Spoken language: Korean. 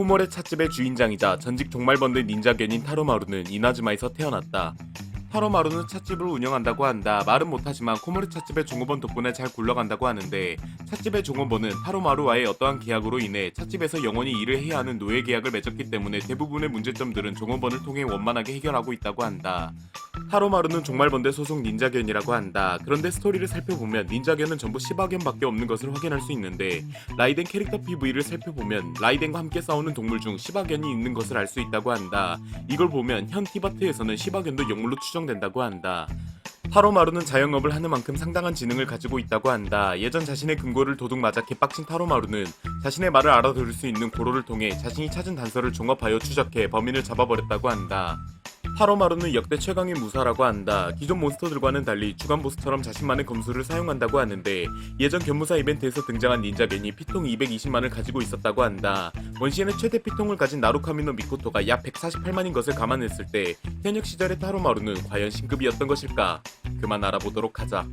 코모레 찻집의 주인장이자 전직 종말번드 닌자견인 타로마루는 이나즈마에서 태어났다. 타로마루는 찻집을 운영한다고 한다. 말은 못하지만 코모레 찻집의 종업원 덕분에 잘 굴러간다고 하는데 찻집의 종업원은 타로마루와의 어떠한 계약으로 인해 찻집에서 영원히 일을 해야 하는 노예 계약을 맺었기 때문에 대부분의 문제점들은 종업원을 통해 원만하게 해결하고 있다고 한다. 타로마루는 종말번드 소속 닌자견이라고 한다. 그런데 스토리를 살펴보면 닌자견은 전부 시바견밖에 없는 것을 확인할 수 있는데 라이덴 캐릭터 PV를 살펴보면 라이덴과 함께 싸우는 동물 중 시바견이 있는 것을 알 수 있다고 한다. 이걸 보면 현 티바트에서는 시바견도 영물로 추정된다고 한다. 타로마루는 자영업을 하는 만큼 상당한 지능을 가지고 있다고 한다. 예전 자신의 금고를 도둑 맞아 개빡친 타로마루는 자신의 말을 알아들을 수 있는 고로를 통해 자신이 찾은 단서를 종합하여 추적해 범인을 잡아버렸다고 한다. 타로마루는 역대 최강의 무사라고 한다. 기존 몬스터들과는 달리 주간 보스처럼 자신만의 검수를 사용한다고 하는데 예전 견무사 이벤트에서 등장한 닌자겐이 피통 220만을 가지고 있었다고 한다. 원시에는 최대 피통을 가진 나루카미노 미코토가 약 148만인 것을 감안했을 때 현역 시절의 타로마루는 과연 신급이었던 것일까? 그만 알아보도록 하자.